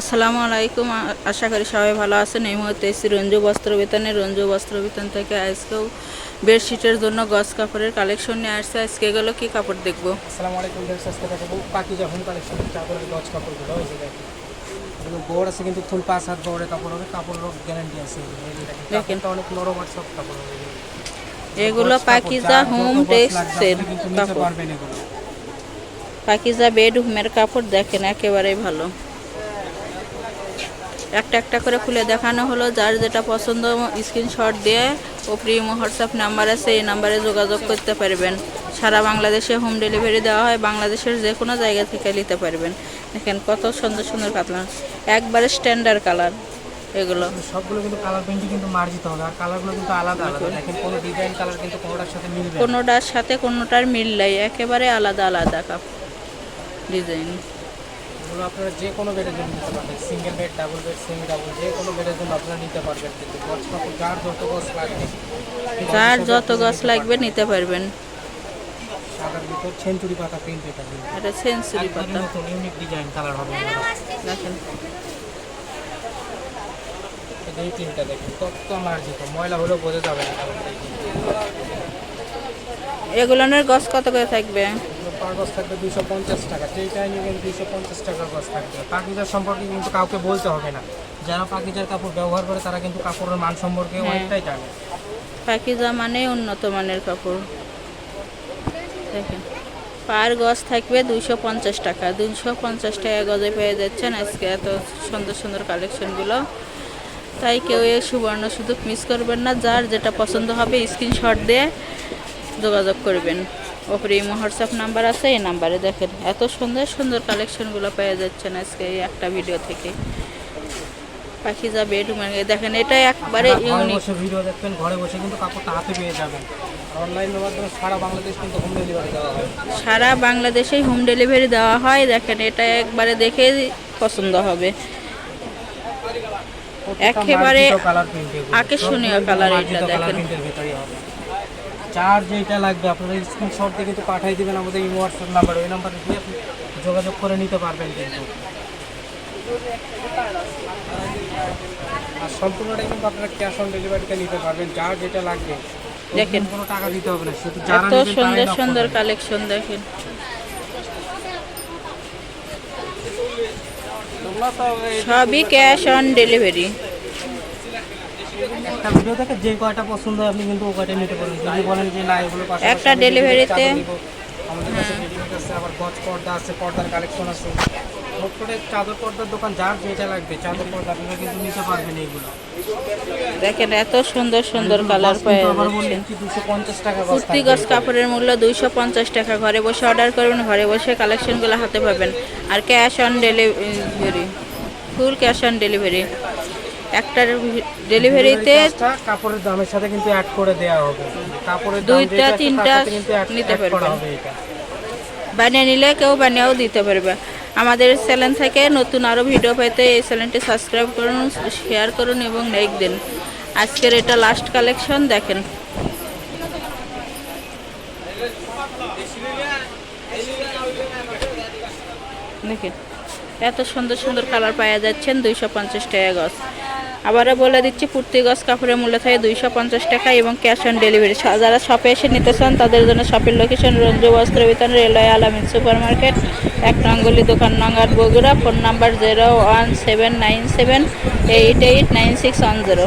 আসসালামু আলাইকুম। আশা করি সবাই ভালো আছেন। এই মুহূর্তে এসেছি রঞ্জু বস্ত্র বিতানে রঞ্জু বস্ত্র বিতান থেকে আজকেও বেডশিটের জন্য গস কাপড়ের কালেকশন নিয়ে আসছে। আজকে এগুলো কী কাপড় দেখব? আসসালামু আলাইকুম আজকে দেখাবো পাকিজা হোম কালেকশনের চাদরের গজ কাপড়গুলো। ওই যে দেখেন এগুলো বোর্ড আছে কিন্তু ফুল পাঁচ হাত বোর্ডের কাপড় হবে। কাপড়ের গ্যারান্টি আছে। দেখেন দেখেন। অনেক নরম আর সফট কাপড় হবে। এগুলো পাকিজা হোম গজ নিতে কাপড়। পাকিজা বেড হোমের কাপড় দেখেন একেবারেই ভালো। একটা একটা করে খুলে দেখানো হলো যার যেটা পছন্দ স্ক্রিনশট দিয়ে ও প্রিমো হোয়াটসঅ্যাপ নাম্বার আছে এই নাম্বারে যোগাযোগ করতে পারবেন। সারা বাংলাদেশে হোম ডেলিভারি দেওয়া হয় বাংলাদেশের যে কোনো জায়গা থেকে নিতে পারবেন। দেখেন কত সুন্দর সুন্দর কালার একবারে স্ট্যান্ডার্ড কালার এগুলো। সবগুলো কিন্তু কালার প্রিন্টই কিন্তু মার্জিত হবে আর কালারগুলো কিন্তু আলাদা আলাদা। দেখেন কোনো ডিজাইন কালার কিন্তু কোনোটার সাথে মিলবে। কোনোটার সাথে কোনোটার মিল নাই একেবারে আলাদা আলাদা কাপ ডিজাইন এগুলো আপনারা যে কোনো বেডের জন্য নিতে পারবেন। Single bed double bed semi double যে কোনো বেডের জন্য আপনারা নিতে পারবেন কিন্তু কাপড় যার যত গজ লাগবে। যার যত গাছ লাগবে নিতে পারবেন। সাদার ভিতর সেঞ্চুরি পাতা প্রিন্ট এটা কিন্তু। এটা সেঞ্চুরি পাতা। নতুন ইউনিক ডিজাইন কালার হবে দেখেন। এই মার্জিত ময়লা হলেও বোঝা যাবে না। এগুলোনের গছ কত করে থাকবে? পার গজ থাকবে দুইশো পঞ্চাশ টাকা। যেটাই নেবেন দুইশো পঞ্চাশ টাকার গজ থাকবে। পাকিজার সম্পর্কে কিন্তু কাউকে বলতে হবে না। যারা পাকিজার কাপড় ব্যবহার করে তারা কিন্তু কাপড়ের মান সম্পর্কে হ্যাঁ। অনেকটাই জানে। পাকিজা মানে উন্নত মানের কাপড়। দেখেন পার গজ থাকবে দুইশো পঞ্চাশ টাকা। দুইশো পঞ্চাশ টাকা গজে পেয়ে যাচ্ছেন আজকে এত সুন্দর সুন্দর কালেকশনগুলো। তাই কেউ এই সুবর্ণ সুযোগ মিস করবেন না। যার যেটা পছন্দ হবে স্ক্রিনশট দিয়ে যোগাযোগ করবেন। ওপরে ইমো হোয়াটসঅ্যাপ নাম্বার আছে এই নাম্বারে দেখেন এত সুন্দর সুন্দর কালেকশনগুলো পেয়ে যাচ্ছেন আজকে এই একটা ভিডিও থেকে। পাখিজা বেডরুমে দেখেন এটা একবারে ইউনিক ভিডিও দেখবেন ঘরে বসে কিন্তু কাপড়টা হাতে পেয়ে যাবেন। সারা বাংলাদেশ কিন্তু হোম ডেলিভারি দেওয়া হয়। সারা বাংলাদেশেই হোম ডেলিভারি দেওয়া হয় দেখেন এটা একবারে দেখে পছন্দ হবে। একেবারে কালার আকর্ষণীয় colour এটা দেখেন। যার যেটা লাগবে আপনারা স্ক্রিনশট দিয়ে কিন্তু পাঠিয়ে দিবেন আমাদের এই হোয়াটসঅ্যাপ নাম্বার ওই নাম্বারে দিয়ে আপনি যোগাযোগ করে নিতে পারবেন কিন্তু। আর সম্পূর্ণটাই কিন্তু আপনারা ক্যাশ অন ডেলিভারিতে নিতে পারবেন যার যেটা লাগবে। দেখেন। কোনো টাকা দিতে হবে না শুধু যারা নেবেন সুন্দর সুন্দর কালেকশন দেখেন। সবই ক্যাশ অন ডেলিভারি একটা ভিডিও থেকে যে কয়টা পছন্দ হয় আপনি কিন্তু ও কয়টা নিতে পারেন। যদি বলেন যে না এগুলো একটা চাদর আমাদের কাছে রেডিমেড আছে আবার গজ পর্দা আছে পর্দার কালেকশন আছে। মোট করে চাদর পর্দার দোকান যার যেটা লাগবে চাদর পর্দা আপনারা কিন্তু নিতে পারবেন এইগুলো। দেখেন এত সুন্দর সুন্দর কালার পাওয়া যাচ্ছে। কুর্তি গজ কাপড়ের মূল্য দুইশো পঞ্চাশ টাকা। ঘরে বসে অর্ডার করবেন ঘরে বসে কালেকশনগুলো হাতে পাবেন। আর cash on delivery full cash on delivery একটার ডেলিভারিতে কাপড়ের দামের সাথে কিন্তু অ্যাড করে দেওয়া হবে। কাপড়ের দুইটা, তিনটা নিতে এটা। বানিয়ে নিলে কেউ বানিয়েও দিতে পারবে। আমাদের চ্যানেল থেকে নতুন আরও ভিডিও পেতে এই চ্যানেলটি সাবস্ক্রাইব করুন শেয়ার করুন এবং লাইক দিন। আজকের এটা লাস্ট কালেকশন দেখেন। দেখেন এত সুন্দর সুন্দর কালার পাওয়া যাচ্ছেন দুইশো পঞ্চাশ টাকা গজ। আবারও বলে দিচ্ছি, কুর্তি, গজ, কাপড়ের মূল্য থাকে দুইশো পঞ্চাশ টাকা এবং ক্যাশ অন ডেলিভারি। যারা শপে এসে নিতে চান, তাদের জন্য শপের location Ranju Bastra Bitan railway Alamin super market এক নঙ্গলি দোকান নঙ্গার Bogura, phone number zero one seven nine seven eight eight nine six one zero